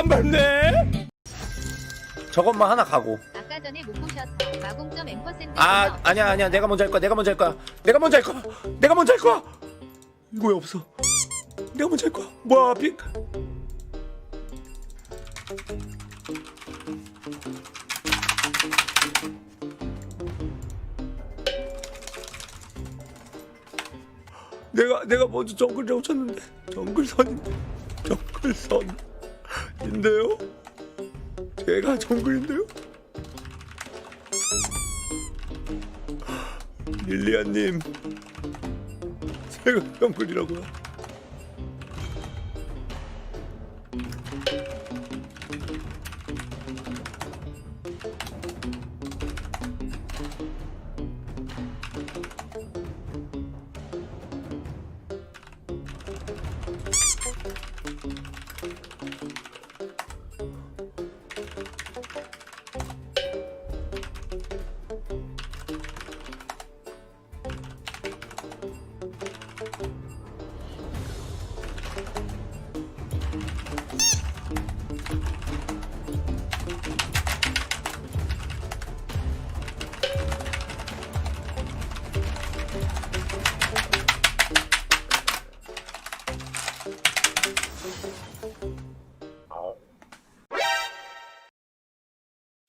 안 밟네 저것만 하나 가고. 아까 전에 못 보셔서 마공점 엠퍼센트 아 아니야 아니야. 내가 먼저 할 거야. 내가 먼저 할 거야. 내가 먼저 할 거야. 내가 먼저 할 거야. 이거 왜 없어. 내가 먼저 할 거야. 뭐야 빅 내가 내가 먼저 정글이라고 쳤는데. 정글 선인데. 정글 선 인데요? 제가 정글인데요? 릴리아님 제가 정글이라고요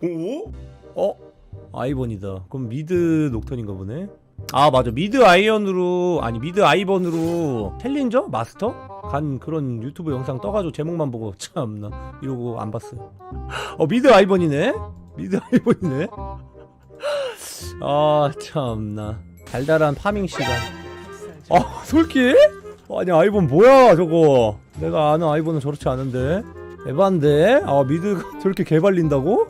오? 어? 아이번이다. 그럼 미드 녹턴인가 보네. 아 맞아 미드 아이언으로 아니 미드 아이번으로 챌린저 마스터 간 그런 유튜브 영상 떠가지고 제목만 보고 참나 이러고 안 봤어. 어 미드 아이번이네. 미드 아이번이네. 아 참나 달달한 파밍 시간. 아 솔킬? 아니 아이번 뭐야 저거? 내가 아는 아이번은 저렇지 않은데. 에반데? 아 미드가 저렇게 개발린다고?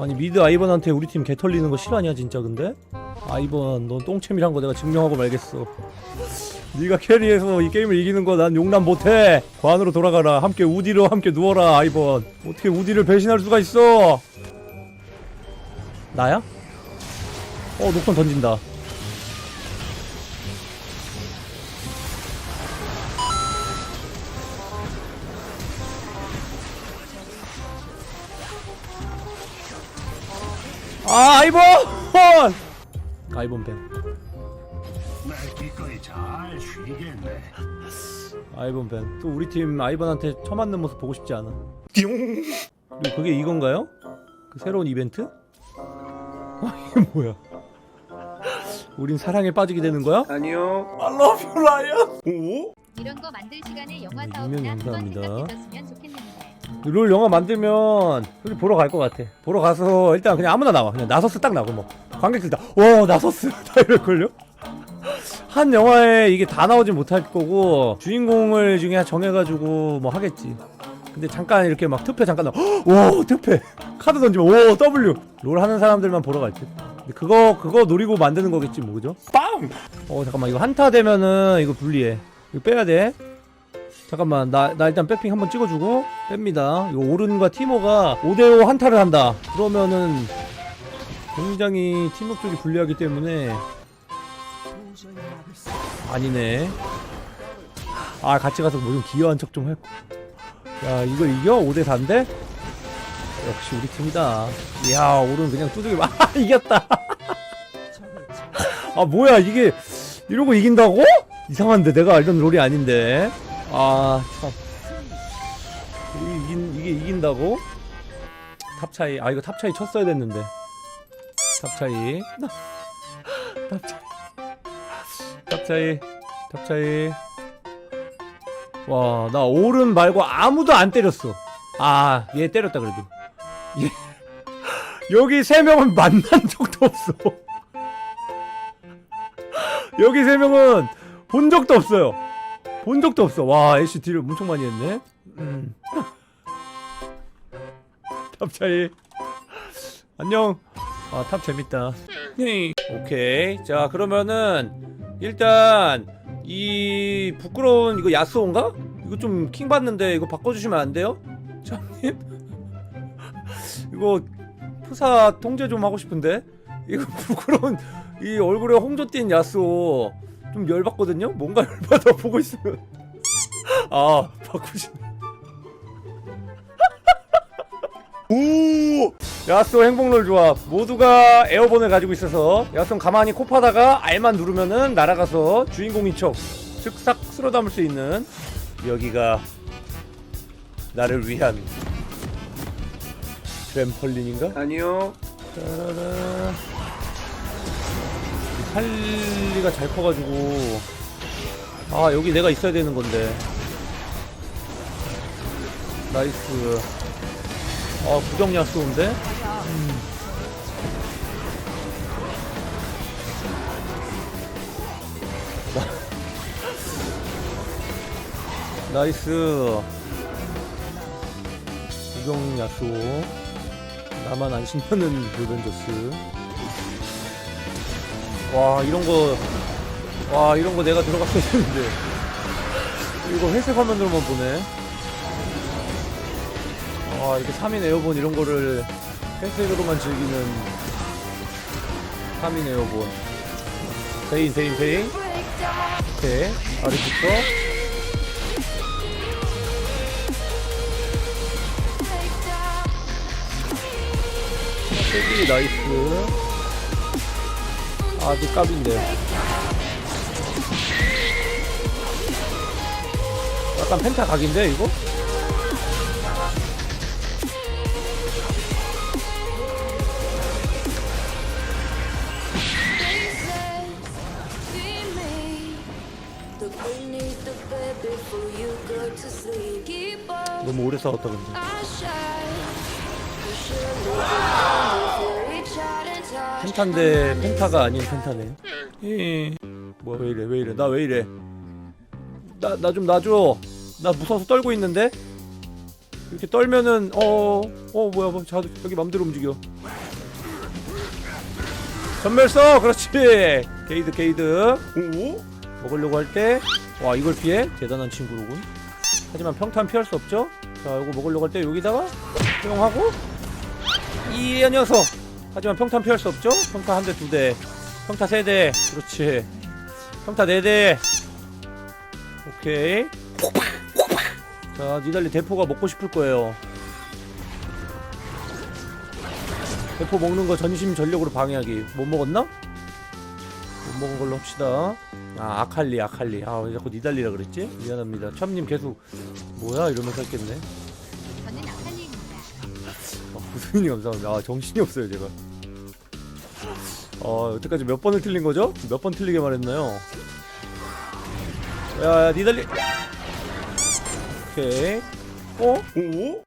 아니 미드 아이번한테 우리 팀 개털리는 거 실화냐 진짜 근데? 아이번 넌 똥챔이란 거 내가 증명하고 말겠어. 네가 캐리해서 이 게임을 이기는 거 난 용납 못해. 관으로 돌아가라. 함께 우디로 함께 누워라 아이번. 어떻게 우디를 배신할 수가 있어? 나야? 어 녹턴 던진다 아밴날 기꺼이 잘 쉬겠네. 아이번 밴. 또 우리 팀 아이번한테 처맞는 모습 보고 싶지 않아. 그리고 그게 이건가요? 그 새로운 이벤트? 아 이게 뭐야? 우린 사랑에 빠지게 되는 거야? 아니요. I love you, Ryan. 오? 이런 거 만들 시간에 영화 네, 사업이나 한번. 생각해줬으면 좋겠는데 롤 영화 만들면 우리 보러 갈 것 같아. 보러 가서 일단 그냥 아무나 나와. 그냥 나서스 딱 나고 뭐 관객들 다 와 나서스 다 이럴 걸요? 한 영화에 이게 다 나오진 못할 거고 주인공을 중에 정해가지고 뭐 하겠지. 근데 잠깐 이렇게 막 투표 잠깐 나. 와 투표 카드 던지면 오 W 롤 하는 사람들만 보러 갈 듯. 근데 그거 그거 노리고 만드는 거겠지 뭐 그죠? 빵! 어 잠깐만 이거 한타 되면은 이거 불리해. 이거 빼야 돼. 잠깐만 나, 나 일단 백핑 한번 찍어주고. 뺍니다. 이거 오른과 티모가 5대5 한타를 한다. 그러면은 굉장히 팀워크 쪽이 불리하기 때문에 아니네. 아 같이 가서 뭐 좀 기여한 척 좀 할거 야 이걸 이겨? 5대4인데? 역시 우리 팀이다. 이야 오른 그냥 두들겨 아 이겼다. 아 뭐야 이게 이러고 이긴다고? 이상한데 내가 알던 롤이 아닌데 아, 참. 이게, 이긴, 이게 이긴다고? 탑 차이. 아, 이거 탑 차이 쳤어야 됐는데. 탑 차이. 탑 차이. 탑 차이. 탑 차이. 와, 나 오른 말고 아무도 안 때렸어. 아, 얘 때렸다, 그래도. 얘. 여기 세 명은 만난 적도 없어. 여기 세 명은 본 적도 없어요. 본 적도 없어. 와, 애쉬 딜을 엄청 많이 했네. 음. 탑 차이. 안녕. 아, 탑 재밌다. 네. 오케이. 자, 그러면은 일단 이 부끄러운 이거 야스오인가? 이거 좀 킹 받는데 이거 바꿔주시면 안 돼요? 장님? 이거 푸사 통제 좀 하고 싶은데 이거 부끄러운 이 얼굴에 홍조 띈 야스오 좀 열받거든요? 뭔가 열받아 보고 있으면 아 바꾸시네 오! 야스오 행복롤 조합 모두가 에어본을 가지고 있어서 야스오 가만히 코 파다가 R만 누르면은 날아가서 주인공인 척 쓱싹 쓸어 담을 수 있는 여기가 나를 위한 트램펄린인가? 아니요 짜라라 이 팔리가 잘 커가지고. 아 여기 내가 있어야 되는 건데. 나이스. 아 구경 야스오인데? 나이스. 구경 야스오 나만 안 신나는 루벤저스 와 이런 거 와 이런 거 내가 들어갔어야 했는데. 이거 회색 화면으로만 보네. 아 이렇게 3인 에어본 이런 거를 회색으로만 즐기는 3인 에어본. 베인 베인 베인. 오케이. 아래부터. 세기 나이스 아주 깝인데 약간 펜타 각인데 이거? 너무 오래 싸웠다 근데 펜타인데 펜타가 아닌 펜타네. 이 뭐야 왜 이래 왜 이래? 나 왜 이래? 나 나 좀 놔줘. 나 무서워서 떨고 있는데? 이렇게 떨면은 어어 뭐야 뭐 자, 저기 맘대로 움직여. 전멸서 그렇지! 게이드 게이드. 오 먹으려고 할 때 와 이걸 피해? 대단한 친구로군. 하지만 평탄 피할 수 없죠? 자 이거 먹으려고 할 때 여기다가 사용하고. 이 녀석 하지만 평탄 피할 수 없죠? 평타 한 대, 두 대. 평타 세 대. 그렇지. 평타 네 대. 오케이. 자, 니달리 대포가 먹고 싶을 거예요. 대포 먹는 거 전심 전력으로 방해하기. 못 먹었나? 못 먹은 걸로 합시다. 아, 아칼리, 아칼리. 아, 왜 자꾸 니달리라 그랬지? 미안합니다. 참님 계속, 뭐야? 이러면서 했겠네. 아, 구수인이 감사합니다. 아, 정신이 없어요, 제가. 어, 여태까지 몇 번을 틀린 거죠? 몇 번 틀리게 말했나요? 야, 야, 니달리. 오케이. 어? 오?